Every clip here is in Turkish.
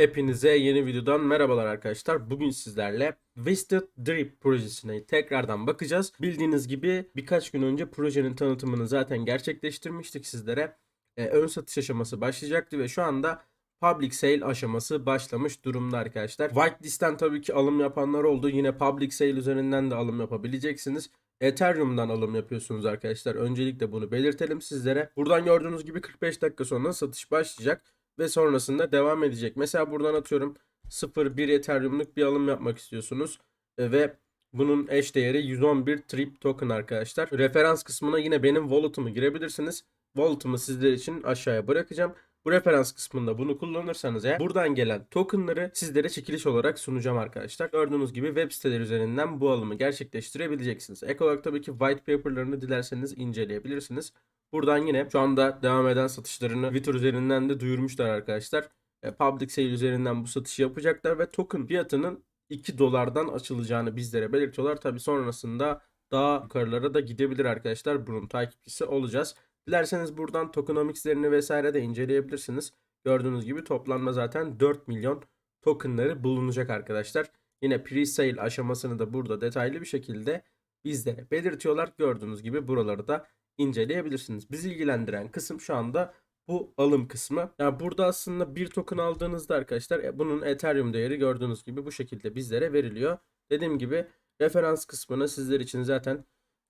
Hepinize yeni videodan merhabalar arkadaşlar. Bugün sizlerle Wasted Drip projesine tekrardan bakacağız. Bildiğiniz gibi birkaç gün önce projenin tanıtımını zaten gerçekleştirmiştik sizlere. Ee, ön satış aşaması başlayacaktı ve şu anda public sale aşaması başlamış durumda arkadaşlar. Whitelist'ten tabii ki alım yapanlar oldu. Yine public sale üzerinden de alım yapabileceksiniz. Ethereum'dan alım yapıyorsunuz arkadaşlar. Öncelikle bunu belirtelim sizlere. Buradan gördüğünüz gibi 45 dakika sonra satış başlayacak ve sonrasında devam edecek. Mesela buradan atıyorum 0.1 Ethereum'luk bir alım yapmak istiyorsunuz E, ve bunun eş değeri 111 Trip Token arkadaşlar. Referans kısmına yine benim wallet'ımı girebilirsiniz. Wallet'ımı sizler için aşağıya bırakacağım. Bu referans kısmında bunu kullanırsanız eğer buradan gelen tokenları sizlere çekiliş olarak sunacağım arkadaşlar. Gördüğünüz gibi web siteleri üzerinden bu alımı gerçekleştirebileceksiniz. Ek olarak tabii ki white paper'larını dilerseniz inceleyebilirsiniz. Buradan yine şu anda devam eden satışlarını Twitter üzerinden de duyurmuşlar arkadaşlar. E, Public sale üzerinden bu satışı yapacaklar ve token fiyatının 2 dolardan açılacağını bizlere belirtiyorlar. Tabii sonrasında daha yukarılara da gidebilir arkadaşlar. Bunun takipçisi olacağız. Dilerseniz buradan tokenomics'lerini vesaire de inceleyebilirsiniz. Gördüğünüz gibi toplamda zaten 4 milyon tokenları bulunacak arkadaşlar. Yine pre-sale aşamasını da burada detaylı bir şekilde bizlere belirtiyorlar. Gördüğünüz gibi buraları da inceleyebilirsiniz. Bizi ilgilendiren kısım şu anda bu alım kısmı. Yani burada aslında bir token aldığınızda arkadaşlar e, bunun Ethereum değeri gördüğünüz gibi bu şekilde bizlere veriliyor. Dediğim gibi referans kısmını sizler için zaten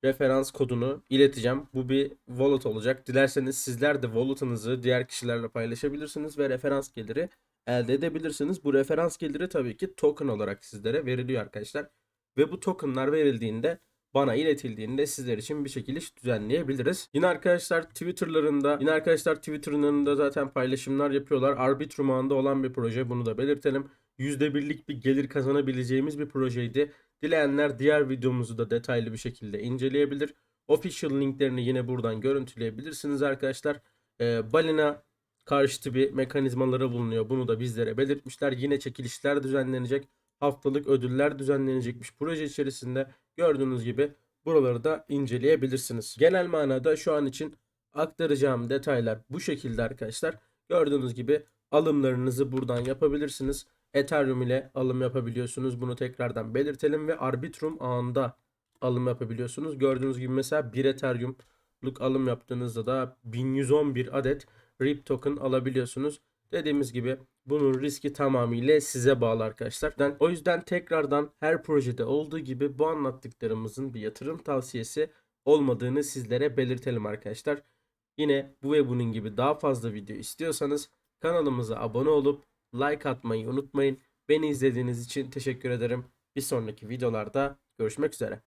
referans kodunu ileteceğim. Bu bir wallet olacak. Dilerseniz sizler de wallet'ınızı diğer kişilerle paylaşabilirsiniz ve referans geliri elde edebilirsiniz. Bu referans geliri tabii ki token olarak sizlere veriliyor arkadaşlar. Ve bu tokenlar verildiğinde bana iletildiğinde sizler için bir çekiliş düzenleyebiliriz. Yine arkadaşlar Twitter'larında, yine arkadaşlar Twitter'larında zaten paylaşımlar yapıyorlar. Arbitrum ağında olan bir proje bunu da belirtelim. %1'lik bir gelir kazanabileceğimiz bir projeydi. Dileyenler diğer videomuzu da detaylı bir şekilde inceleyebilir. Official linklerini yine buradan görüntüleyebilirsiniz arkadaşlar. Ee, balina karşıtı bir mekanizmaları bulunuyor. Bunu da bizlere belirtmişler. Yine çekilişler düzenlenecek. Haftalık ödüller düzenlenecekmiş proje içerisinde. Gördüğünüz gibi buraları da inceleyebilirsiniz. Genel manada şu an için aktaracağım detaylar bu şekilde arkadaşlar. Gördüğünüz gibi alımlarınızı buradan yapabilirsiniz. Ethereum ile alım yapabiliyorsunuz. Bunu tekrardan belirtelim ve Arbitrum ağında alım yapabiliyorsunuz. Gördüğünüz gibi mesela 1 Ethereum'luk alım yaptığınızda da 1111 adet RIP token alabiliyorsunuz. Dediğimiz gibi bunun riski tamamıyla size bağlı arkadaşlar. O yüzden tekrardan her projede olduğu gibi bu anlattıklarımızın bir yatırım tavsiyesi olmadığını sizlere belirtelim arkadaşlar. Yine bu ve bunun gibi daha fazla video istiyorsanız kanalımıza abone olup like atmayı unutmayın. Beni izlediğiniz için teşekkür ederim. Bir sonraki videolarda görüşmek üzere.